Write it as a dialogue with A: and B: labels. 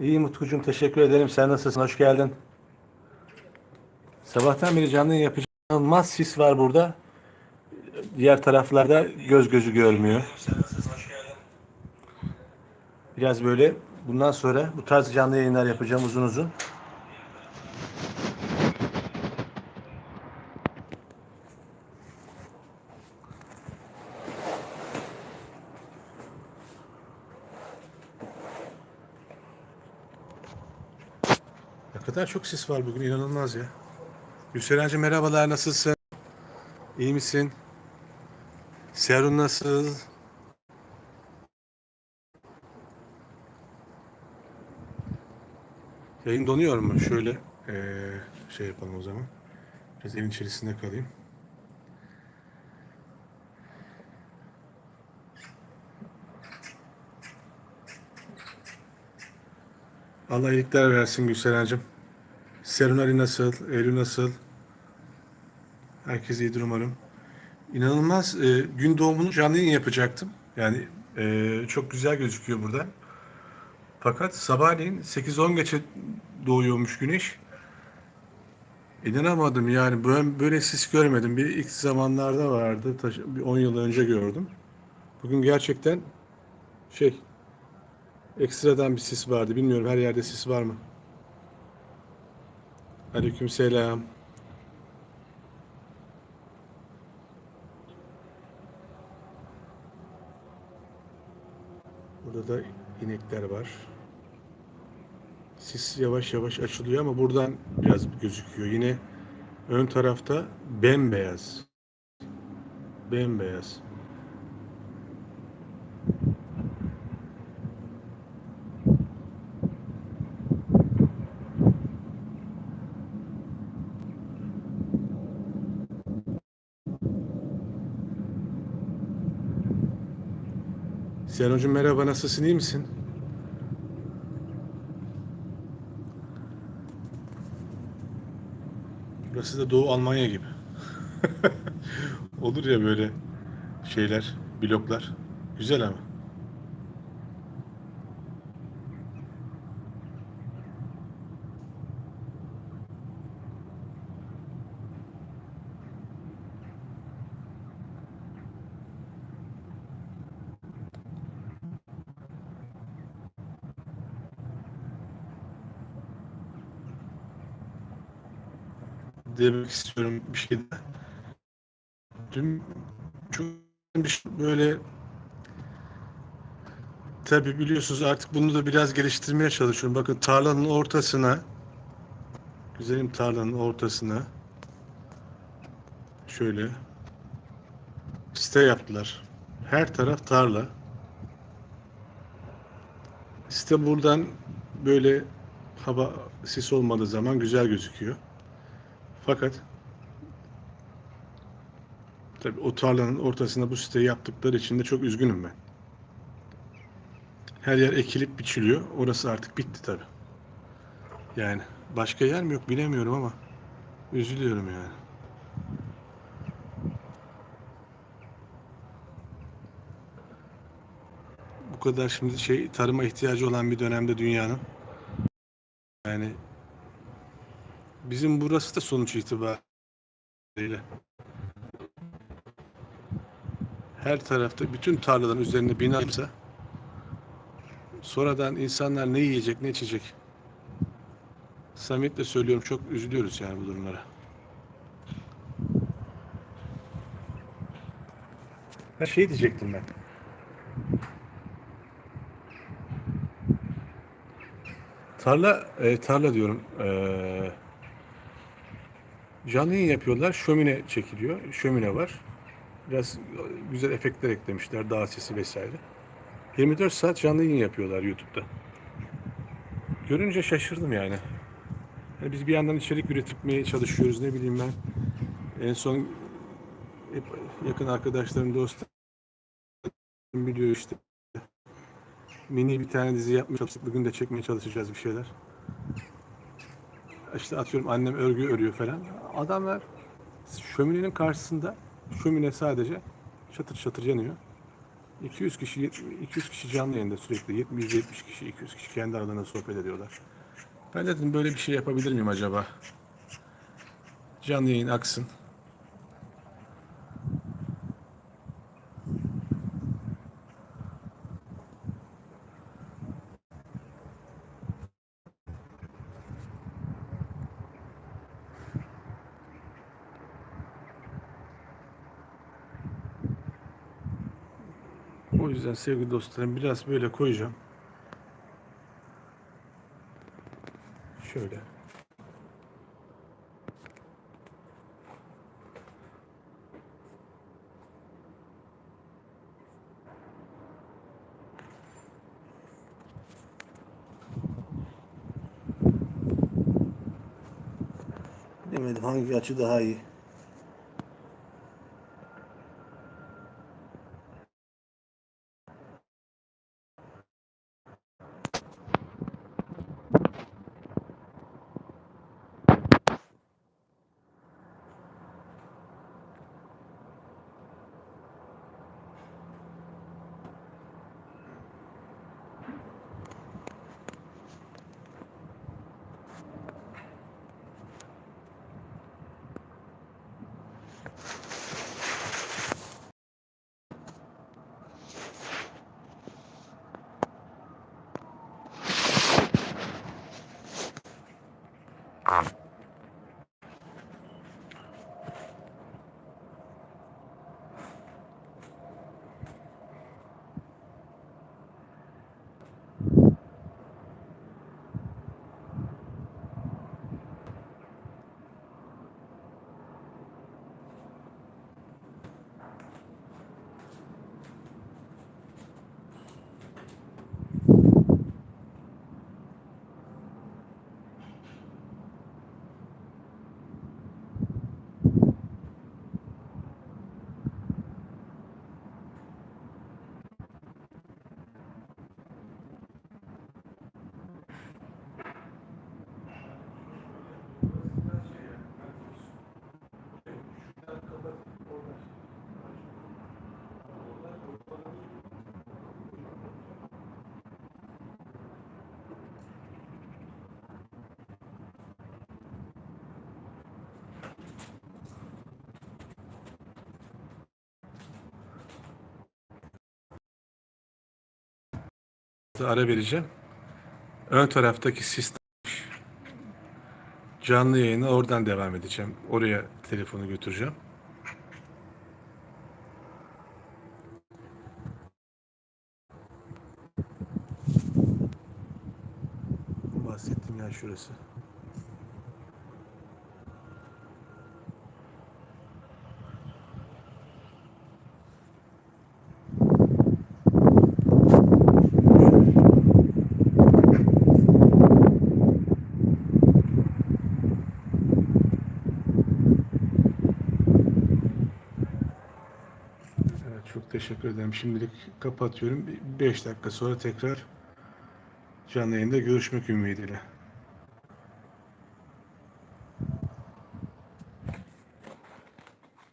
A: İyi Mutkucuğum teşekkür ederim. Sen nasılsın? Hoş geldin. Sabahtan beri canlı yapacağım. İnanılmaz sis var burada. Diğer taraflarda göz gözü görmüyor. Biraz böyle bundan sonra bu tarz canlı yayınlar yapacağım uzun uzun. Ne kadar çok sis var bugün inanılmaz ya. Gülserenci merhabalar nasılsın? İyi misin? Serun nasıl? Yayın donuyor mu? Şöyle eee, şey yapalım o zaman. Biraz evin içerisinde kalayım. Allah iyilikler versin Gülseren'cim. Serun nasıl? Eylül nasıl? Herkes iyidir umarım. İnanılmaz e, gün doğumunu canlı yayın yapacaktım. Yani e, çok güzel gözüküyor burada. Fakat sabahleyin 8-10 geçe doğuyormuş güneş. İnanamadım yani böyle, böyle sis görmedim. Bir ilk zamanlarda vardı. taş- Bir 10 yıl önce gördüm. Bugün gerçekten şey ekstradan bir sis vardı. Bilmiyorum her yerde sis var mı? Aleykümselam. Burada da inekler var. Sis yavaş yavaş açılıyor ama buradan biraz gözüküyor. Yine ön tarafta bembeyaz. Bembeyaz. Sen hocam merhaba nasılsın iyi misin? Burası da Doğu Almanya gibi. Olur ya böyle şeyler, bloklar. Güzel ama. Demek istiyorum bir şey. Dün çok şey böyle tabi biliyorsunuz artık bunu da biraz geliştirmeye çalışıyorum. Bakın tarlanın ortasına güzelim tarlanın ortasına şöyle site yaptılar. Her taraf tarla. Site buradan böyle hava sis olmadığı zaman güzel gözüküyor. Fakat tabii o tarlanın ortasında bu siteyi yaptıkları için de çok üzgünüm ben. Her yer ekilip biçiliyor. Orası artık bitti tabii. Yani başka yer mi yok bilemiyorum ama üzülüyorum yani. Bu kadar şimdi şey tarıma ihtiyacı olan bir dönemde dünyanın yani Bizim burası da sonuç itibariyle her tarafta bütün tarlaların üzerinde bina yapsa sonradan insanlar ne yiyecek ne içecek samimiyetle söylüyorum çok üzülüyoruz yani bu durumlara. Her şey diyecektim ben. Tarla, e, tarla diyorum. E, Canlı yayın yapıyorlar. Şömine çekiliyor. Şömine var. Biraz güzel efektler eklemişler. Dağ sesi vesaire. 24 saat canlı yayın yapıyorlar YouTube'da. Görünce şaşırdım yani. Yani biz bir yandan içerik üretmeye çalışıyoruz. Ne bileyim ben. En son hep yakın arkadaşlarım, dostlarım biliyor işte. Mini bir tane dizi yapmaya çalıştık. Bugün de çekmeye çalışacağız bir şeyler işte atıyorum annem örgü örüyor falan. Adamlar şöminenin karşısında şömine sadece çatır çatır yanıyor. 200 kişi 200 kişi canlı yayında sürekli 70 70 kişi 200 kişi kendi aralarında sohbet ediyorlar. Ben dedim böyle bir şey yapabilir miyim acaba? Canlı yayın aksın. O yüzden sevgili dostlarım biraz böyle koyacağım. Şöyle. Bilemedim hangi açı daha iyi. Ah. Ara vereceğim. Ön taraftaki sistem canlı yayını oradan devam edeceğim. Oraya telefonu götüreceğim. Bahsettiğim yer şurası. Evet, çok teşekkür ederim. Şimdilik kapatıyorum. 5 dakika sonra tekrar canlı yayında görüşmek ümidiyle.